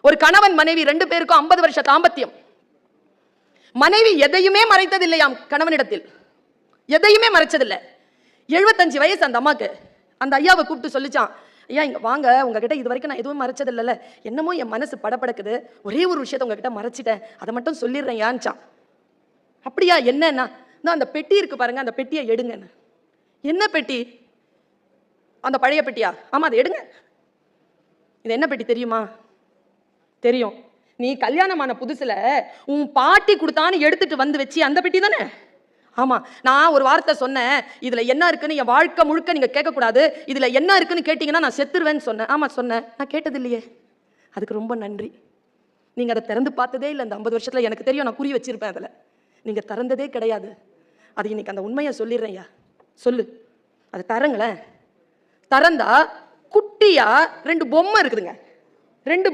ஒரு கணவன் மனைவி ரெண்டு பேருக்கும் ஐம்பது வருஷ தாம்பத்தியம். மனைவி எதையுமே மறைத்ததில்லையாம் கணவனிடத்தில். எதையுமே மறைச்சதில்லை. எழுபத்தஞ்சு வயசு அந்த அம்மாக்கு. அந்த ஐயாவை கூப்பிட்டு சொல்லிச்சான் ஐயா இங்கே வாங்க. உங்ககிட்ட இது வரைக்கும் நான் எதுவும் மறைச்சதில்லைல்ல. என்னமோ என் மனசு படபடக்குது. ஒரே ஒரு விஷயத்த உங்ககிட்ட மறைச்சிட்டேன். அதை மட்டும் சொல்லிடுறேன் யான்ச்சான் அப்படியா? என்னன்னா? நான் அந்த பெட்டி இருக்கு பாருங்க. அந்த பெட்டியை எடுங்கன்னு. என்ன பெட்டி? அந்த பழைய பெட்டியா? ஆமாம் அதை எடுங்க. இது என்ன பெட்டி தெரியுமா? தெரியும். நீ கல்யாணமான புதுசில் உன் பாட்டி கொடுத்தான்னு எடுத்துட்டு வந்து வச்சு அந்த பெட்டி தானே? ஆமாம் நான் ஒரு வார்த்தை சொன்னேன். இதில் என்ன இருக்குன்னு என் வாழ்க்கை முழுக்க நீங்கள் கேட்கக்கூடாது. இதில் என்ன இருக்குன்னு கேட்டிங்கன்னா நான் செத்துருவேன்னு சொன்னேன். ஆமாம் சொன்னேன். நான் கேட்டது இல்லையே அதுக்கு ரொம்ப நன்றி. நீங்கள் அதை திறந்து பார்த்ததே இல்லை. இந்த ஐம்பது வருஷத்தில் எனக்கு தெரியும். நான் குறி வச்சிருப்பேன் அதில். நீங்கள் திறந்ததே கிடையாது. அது இன்னைக்கு அந்த உண்மையை சொல்லிடுறேன் ஐயா. சொல்லு. அதை தரங்களேன். திறந்தா குட்டியாக ரெண்டு பொம்மை இருக்குதுங்க. ரெண்டு